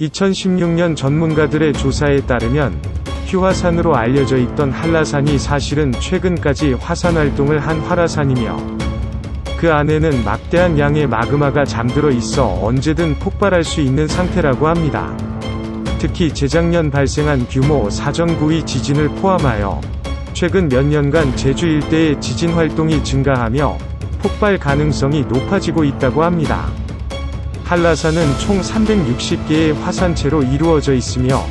2016년 전문가들의 조사에 따르면 휴화산으로 알려져 있던 한라산이 사실은 최근까지 화산 활동을 한 활화산이며 그 안에는 막대한 양의 마그마가 잠들어 있어 언제든 폭발할 수 있는 상태라고 합니다. 특히 재작년 발생한 규모 4.9의 지진을 포함하여 최근 몇 년간 제주 일대의 지진 활동이 증가하며 폭발 가능성이 높아지고 있다고 합니다. 한라산은 총 360개의 화산체로 이루어져 있으며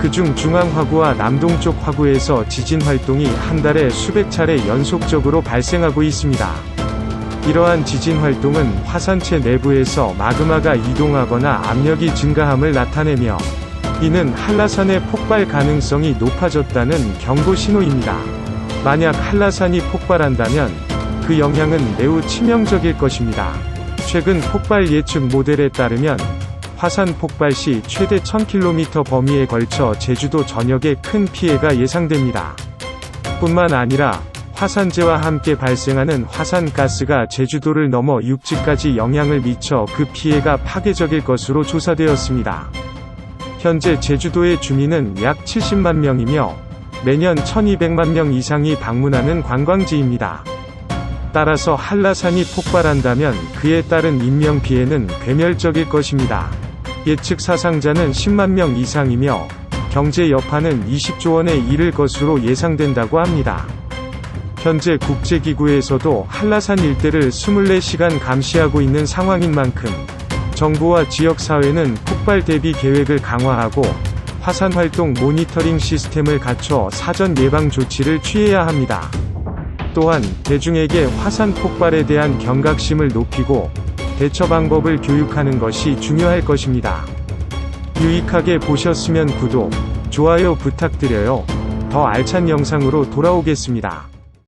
그중 중앙화구와 남동쪽 화구에서 지진 활동이 한 달에 수백 차례 연속적으로 발생하고 있습니다. 이러한 지진 활동은 화산체 내부에서 마그마가 이동하거나 압력이 증가함을 나타내며 이는 한라산의 폭발 가능성이 높아졌다는 경고 신호입니다. 만약 한라산이 폭발한다면 그 영향은 매우 치명적일 것입니다. 최근 폭발 예측 모델에 따르면 화산 폭발 시 최대 1000km 범위에 걸쳐 제주도 전역에 큰 피해가 예상됩니다. 뿐만 아니라 화산재와 함께 발생하는 화산가스가 제주도를 넘어 육지까지 영향을 미쳐 그 피해가 파괴적일 것으로 조사되었습니다. 현재 제주도의 주민은 약 70만 명이며 매년 1200만 명 이상이 방문하는 관광지입니다. 따라서 한라산이 폭발한다면 그에 따른 인명피해는 괴멸적일 것입니다. 예측 사상자는 10만 명 이상이며 경제 여파는 20조 원에 이를 것으로 예상된다고 합니다. 현재 국제기구에서도 한라산 일대를 24시간 감시하고 있는 상황인 만큼 정부와 지역사회는 폭발 대비 계획을 강화하고 화산 활동 모니터링 시스템을 갖춰 사전 예방 조치를 취해야 합니다. 또한 대중에게 화산 폭발에 대한 경각심을 높이고 대처 방법을 교육하는 것이 중요할 것입니다. 유익하게 보셨으면 구독, 좋아요 부탁드려요. 더 알찬 영상으로 돌아오겠습니다.